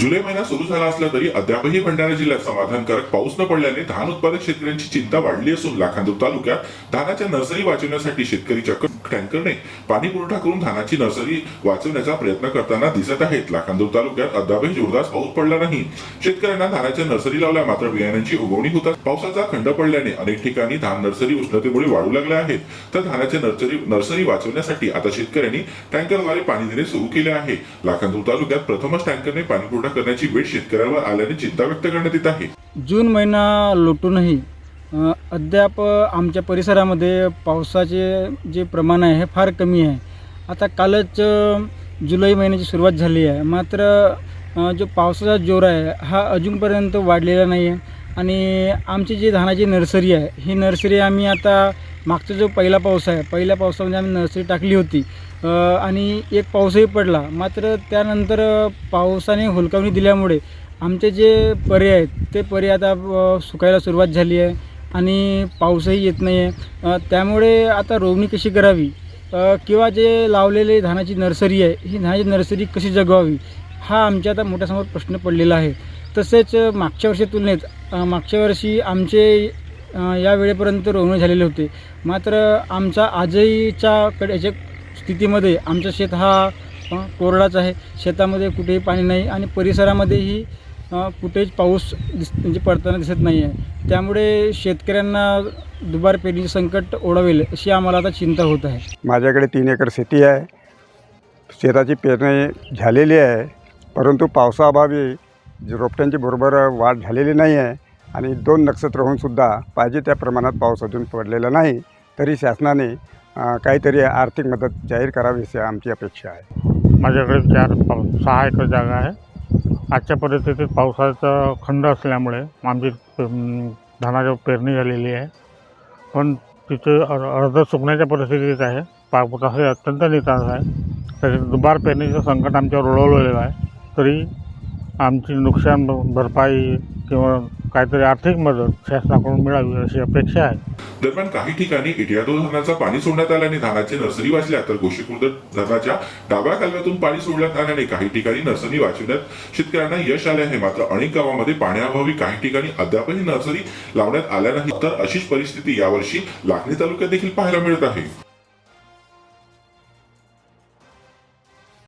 जुलै महिना सुरू झाला असला तरी अद्यापही भंडारा जिल्ह्यात समाधानकारक पाऊस न पडल्याने धान उत्पादक शेतकऱ्यांची चिंता वाढली असून लाखांदूर तालुक्यात धानाच्या नर्सरी वाचवण्यासाठी शेतकरी चक्क टँकरने पाणी पुरवठा करून धानाची नर्सरी वाचवण्याचा प्रयत्न करताना दिसत आहेत. लाखांदूर तालुक्यात अद्यापही जोरदार पाऊस पडला नाही. शेतकऱ्यांना धानाच्या नर्सरी लावल्या मात्र बियाण्यांची उगवणी होतात पावसाचा खंड पडल्याने अनेक ठिकाणी धान नर्सरी उष्णतेमुळे वाढू लागल्या आहेत. तर धानाच्या नर्सरी नर्सरी वाचवण्यासाठी आता शेतकऱ्यांनी टँकरद्वारे पाणी देणे सुरू केले आहे. लाखांदूर तालुक्यात प्रथमच टँकरने पाणी पुरवठा करण्याची वेळ शेतकऱ्यावर आल्याने चिंता व्यक्त करण्यात येत आहे. जून महिना लोटूनही अ, अद्याप आमच्या परिसरामध्ये पावसाचे जे प्रमाण आहे हे फार कमी आहे. आता कालच अ, जुलै महिन्याची सुरुवात झाली आहे. मात्र अ, जो पावसाचा जोर आहे हा अजूनपर्यंत वाढलेला नाही आहे आणि आमची जी धानाची नर्सरी आहे ही नर्सरी आम्ही आता मागचा जो पहिला पाऊस आहे पहिल्या पावसामध्ये आम्ही नर्सरी टाकली होती. आणि एक पाऊसही पडला. मात्र त्यानंतर पावसाने हुलकावणी दिल्यामुळे आमचे जे पर्याय आहेत ते पर्याय आता सुकायला सुरुवात झाली आहे आणि पाऊसही येत नाही आहे त्यामुळे आता रोवणी कशी करावी? किंवा जे लावलेले धानाची नर्सरी आहे ही धानाची नर्सरी कशी जगवावी? हा आमच्या आता मोठ्यासमोर प्रश्न पडलेला आहे. तसेच मागच्या वर्षी तुलनेत मागच्या वर्षी आमचे या वेळेपर्यंत रोवणे झालेले होते. मात्र आमचा आजहीच्या कडे स्थितीमध्ये आमचं शेत हा कोरडाच आहे. शेतामध्ये कुठेही पाणी नाही आणि परिसरामध्येही कुठेच पाऊस दिस म्हणजे पडताना दिसत नाही आहे त्यामुळे शेतकऱ्यांना दुबार पेरणीचे संकट ओढावेल अशी आम्हाला आता चिंता होत आहे. माझ्याकडे तीन एकर शेती आहे. शेताची पेरणी झालेली आहे. परंतु पावसाअभावी रोपट्यांची बरोबर वाढ झालेली नाही आहे आणि दोन नक्षत्र होऊनसुद्धा पाहिजे त्या प्रमाणात पाऊस अजून पडलेला नाही तरी शासनाने काहीतरी आर्थिक मदत जाहीर करावी अशी आमची अपेक्षा आहे. माझ्याकडे चार सहा एकर जागा आहे. आजच्या परिस्थितीत पावसाचा खंड असल्यामुळे आमची धानाची पेरणी झालेली आहे. पण तिथे अर्ध सुकण्याच्या परिस्थितीत आहे. पावसा हे अत्यंत नितांत आहे. तरी दुबार पेरणीचं संकट आमच्यावर ओढवलेलं आहे. तरी आमची नुकसान भरपाई किंवा काहीतरी आर्थिक मदत शासनाकडून मिळावी अशी अपेक्षा आहे. दरम्यान काही ठिकाणी इटियादो धरणाचा पाणी सोडण्यात आल्याने धानाचे नर्सरी वाचल्या तर गोशीखुर्द धरणाच्या डाव्या कालव्यातून पाणी सोडण्यात आल्याने काही ठिकाणी नर्सरी वाचवण्यात शेतकऱ्यांना यश आले आहे. मात्र अनेक गावांमध्ये पाण्याअभावी काही ठिकाणी अद्यापही नर्सरी लावण्यात आल्या नाही तर अशीच परिस्थिती यावर्षी लाखणी तालुक्यात देखील पाहायला मिळत आहे.